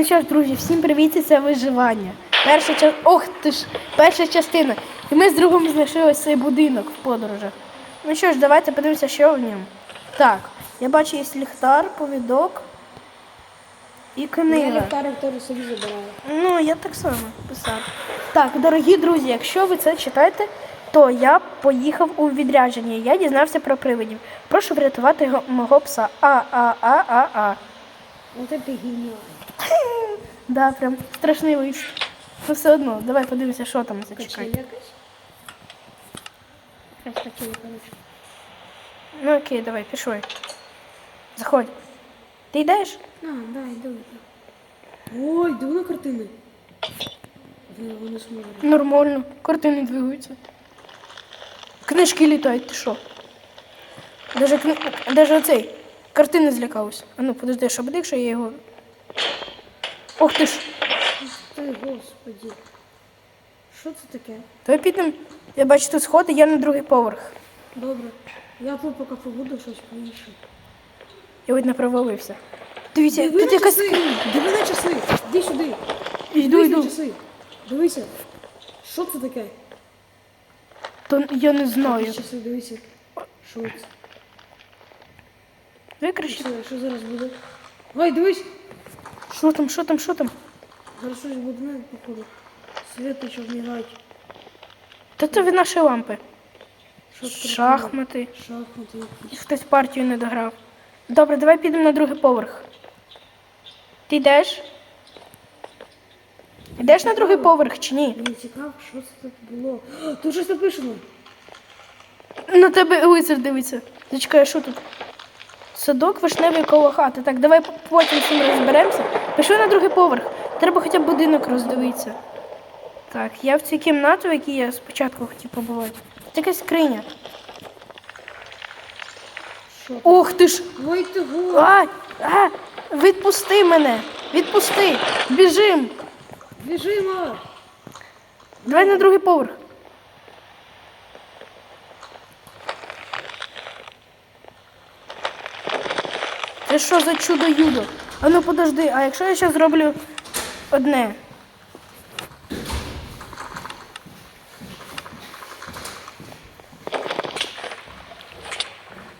Ну що ж, друзі, всім привіт, і це виживання. Перша ча... Ох ти ж, перша частина. І ми з другом знайшли ось цей будинок в подорожах. Ну що ж, давайте подивимося, що в ньому. Так, я бачу, є ліхтар, повідок і Я книга. ліхтарик теж собі забираю. Ну, я так само писав. Так, дорогі друзі, якщо ви це читаєте, то я поїхав у відрядження. Я дізнався про привидів. Прошу врятувати мого пса. А-а-а-а-а. Оце ти геніал. Да, прям страшний лист. Ну все одно, давай подивимося, що там зачекай. Ну окей, давай, пішли. Заходь. Ти йдеш? А, да, йду. Ой, диви на картини. Вони, вони смотрять. Нормально. Картини двигаються. Книжки літають, ти що? Даже, кни... Даже оцей. Картини злякалась. А ну, подожди, що буде, якщо я його. Ох ти ж. Ти, господи. Що це таке? Давай підемо. Я бачу тут сходи, я на другий поверх. Добре. Я тут поки побуду щось поїшу. Я не провалився. Дивіться, Диви тут на якась. часи! Диви на часи! Іди сюди! Йду, Дивись йду. на часи! Дивися! Що це таке? То я не знаю. Якісь часи, дивися. Що це? Викричи. Що, що зараз буде? Ой, дивись! Що там, що там, що там? Зараз щось буде, походу. Світочок мігать. Та це від нашої лампи. Що? Шахмати. Шахмати якісь. Хтось партію не дограв. Добре, давай підемо на другий поверх. Ти йдеш? Йдеш на другий поверх чи ні? Мені цікаво, що це тут було. Тут щось написано. На тебе лицар дивиться. Зачекай, що тут? Садок вишневий коло хати. Так, давай потім з цим розберемося. Пішли на другий поверх. Треба хоча б будинок роздивитися. Так, я в цій кімнаті, в якій я спочатку хотів побувати. Тут якась скриня. Що? Ох ти ж! Ой, ти го! А, а, відпусти мене! Відпусти! Біжим! Біжимо! Давай на другий поверх. Це що за чудо юдо? А ну подожди, а якщо я зараз зроблю одне?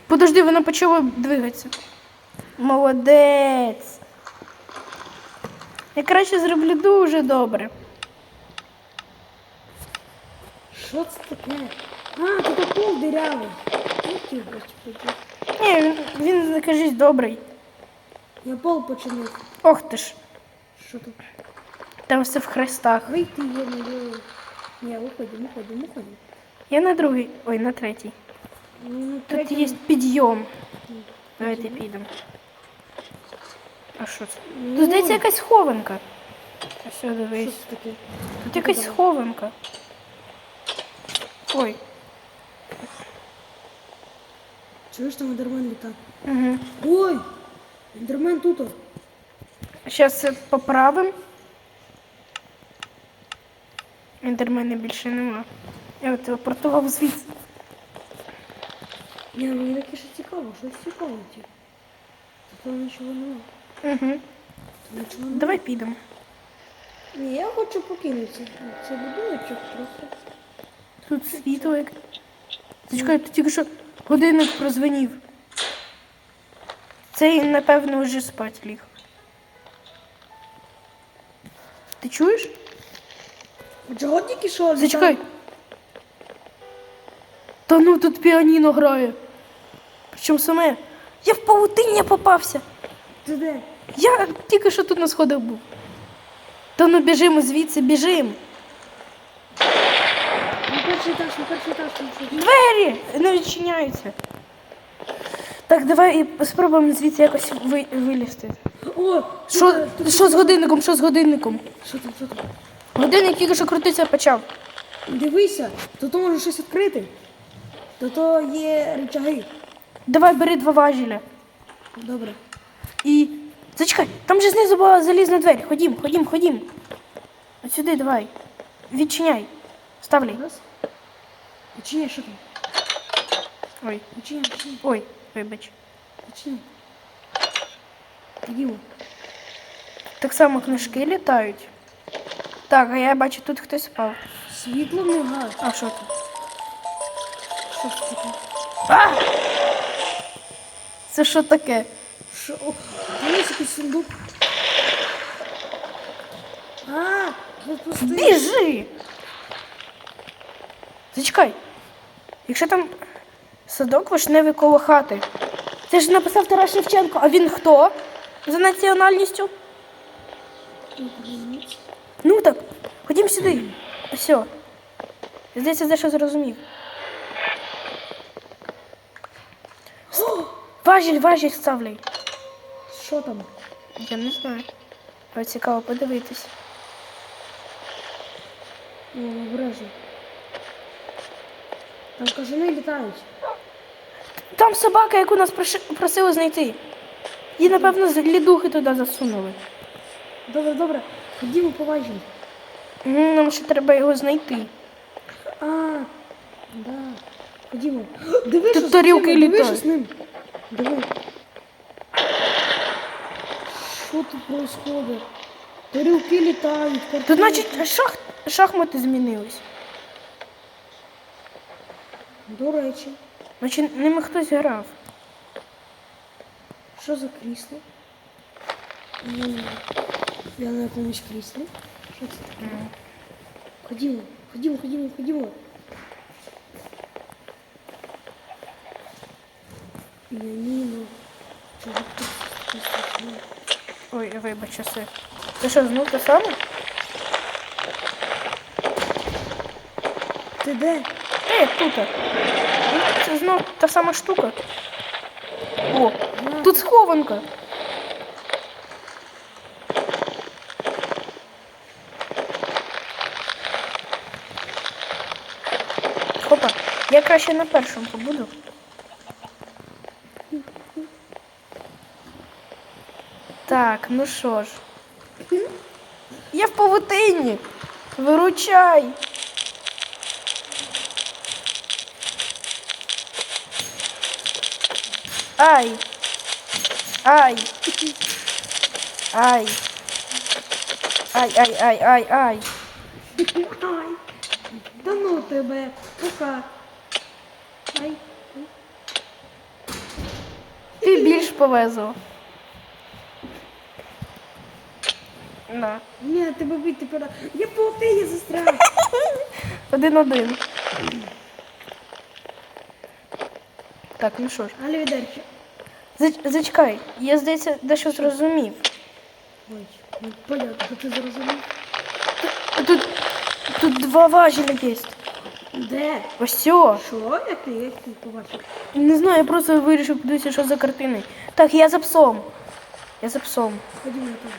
Подожди, воно почало двигатися. Молодець. Я краще зроблю дуже добре. Що це таке? А, тут пол дирявий. Ти, господи. Ні, він, кажись, добрий. Я пол починив. Ох ти ж, Що тут? там все в хрестах. Вийти є моє. Ні, уходимо, уходимо, уходимо. Я на другий, ой, на третій. Ну, ну, Тут третє- є підйом. Давайте підемо. А що це? Ну, Тут здається якась схованка. Ось Що дивись. це таке? Тут якась схованка. Ой. Чуєш там ендермен літа? Угу. Ой! Ендермен тут. Зараз це поправимо. Ендермена більше нема. Я от телепортував звідси. Ні, мені таке що цікаво, щось цікаво. Тут нічого нема. Угу. Тут нічого нема. Давай підемо. Ні, я хочу покинути цей будиночок просто. Тут світло як. Зачекай, тут тільки що годинник прозвенів. Цей, напевно, вже спать ліг. Ти чуєш? Чого тільки що? Зачекай. Та ну тут піаніно грає. Причому саме. Я в павутиння попався. Ти де? Я тільки що тут на сходах був. Та ну біжимо звідси, біжимо. Перший етаж, на перший етаж. на перший етаж. Двері не відчиняються. Так, давай і спробуємо звідси якось ви, вилізти. О, Що, тут- тут- що з годинником? Що з годинником? Що там, що там? Годинник тільки що крутитися почав. Дивися, тут може щось відкрити. То то є рычаги. Давай бери два важеля. Добре. І. Зачекай, там же знизу була залізна двері. Ходім, ходім, ходім. От сюди давай. Відчиняй. Ставлю. Раз. Відчиняй, що там? Ой, Відчиняй, відчиняй, ой, вибач. відчиняй. Ходімо. Так само книжки літають. Так, а я бачу, тут хтось спав. Світло мигає. А що тут? Що це таке? А! Це що таке? Що? Дивись, якийсь сундук. А, відпусти. Біжи! Зачекай. Якщо там садок вишневий коло хати. Це ж написав Тарас Шевченко, а він хто? За національністю? Ну так, ходім сюди. Все. Здається, дещо зрозумів. Важіль, важіль ставлю. Що там? Я не знаю. Але цікаво подивитись. О, обережно. Там кажани літають. Там собака, яку нас просили знайти. Її, напевно, з лідухи туди засунули. Добре, добре. Ходімо поважно. Нам ще треба його знайти. А, да. Ходімо. Диви, що з ним, диви, літають. що з ним. Диви. Що тут происходит? Тарілки літають. Тут, значить, шах... шахмати змінились. До речі, Значить, ними хтось грав. що за крісло? Я на якомусь кріслі. Що це таке? Ходімо, ходімо, ходімо, ходімо. Піаніно. Чого тут таке? Ой, вибач, часи. Це що, знов те саме? Ти де? Та як тут. Ну, Це знов та сама штука. О, тут схованка. Хопа, я краще на першому побуду. Так, ну що ж. Я в павутині. Виручай. Ай. Ай. Ай. Ай, ай, ай, ай, ай. Ай, да ну тебе, пока. Ай. Ти більш повезло. На. Ні, тебе бити пора. Я паутині застряг. Один-один. Так, ну що ж. Алівідерчі. Зач- Зачекай, я, здається, дещо зрозумів. Ой, ну понятно, що ти зрозумів. Тут, тут два важеля є. Де? Ось цього. Що? Як ти, як побачив? Не знаю, я просто вирішив подивитися, що за картини. Так, я за псом. Я за псом. Ходімо там.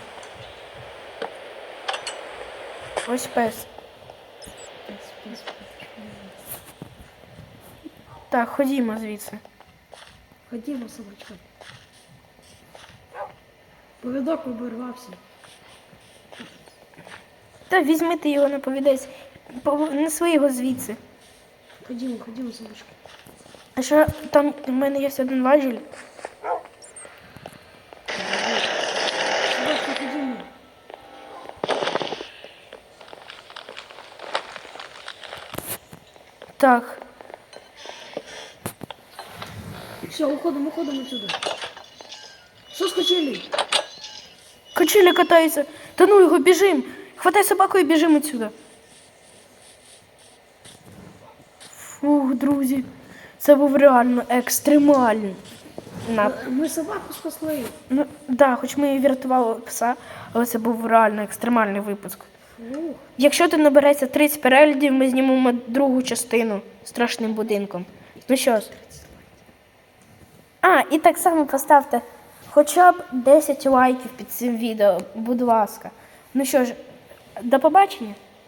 Ось пес. Так, ходімо звідси. Ходімо, собачка. Повідок обірвався. Та візьми ти його на повідець. Пов- Неси його звідси. Ходімо, ходімо, собачка. А що там в мене є один важіль? Собачка, ходімо. Так. Все, уходимо, уходимо отсюда. Що скочили? Качеля катається. Та ну його біжим. Хватай собаку і біжим отсюда. Фух, друзі. Це був реально екстремальний. На... Ми собаку спасли. Ну, да, хоч ми і врятували пса, але це був реально екстремальний випуск. Фух. Якщо ти набереться 30 переглядів, ми знімемо другу частину страшним будинком. Ну що ж. А, і так само поставте хоча б 10 лайків під цим відео, будь ласка. Ну що ж, до побачення.